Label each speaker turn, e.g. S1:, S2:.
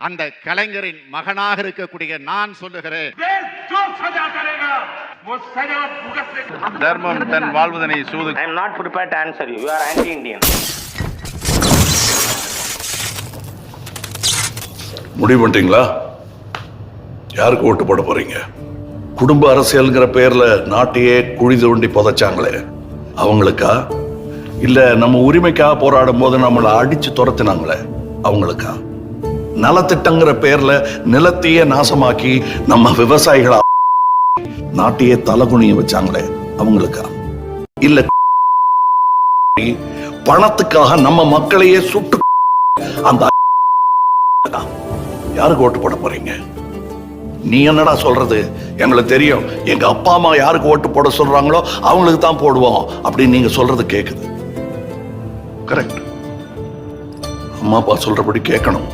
S1: அந்த கலைஞரின் மகனாக இருக்கக்கூடிய நான் சொல்லுகிறேன்.
S2: தர்மம் தன் வாழ்வதனை சூது
S3: I am not prepare to answer you you are anti Indian
S4: முடிவு பண்ணிட்டீங்களா? யாருக்கு ஓட்டு போட போறீங்க? குடும்ப அரசியல்ங்கிற பேர்ல நாட்டையே குழி தோண்டி புதைச்சாங்களே. அவங்களுக்கா? இல்ல நம்ம உரிமைக்காக போராடும் போது நம்மளை அடிச்சு துரத்தினாங்களே. அவங்களுக்கா? நலத்திட்டங்கிற பேர்ல நிலத்தையே நாசமாக்கி நம்ம விவசாயிகளா நாட்டையே தலகுனிய வச்சாங்களே அவங்களுக்கா? இல்ல பணத்துக்காக நம்ம மக்களையே சுட்டு அந்த யாருக்கு ஓட்டு போட போறீங்க? நீ என்னடா சொல்றது? எங்களுக்கு தெரியும். எங்க அப்பா அம்மா யாருக்கு ஓட்டு போட சொல்றாங்களோ அவங்களுக்கு தான் போடுவோம் அப்படின்னு நீங்க சொல்றது கேக்குது. கரெக்ட் அம்மா அப்பா சொல்றபடி கேட்கணும்.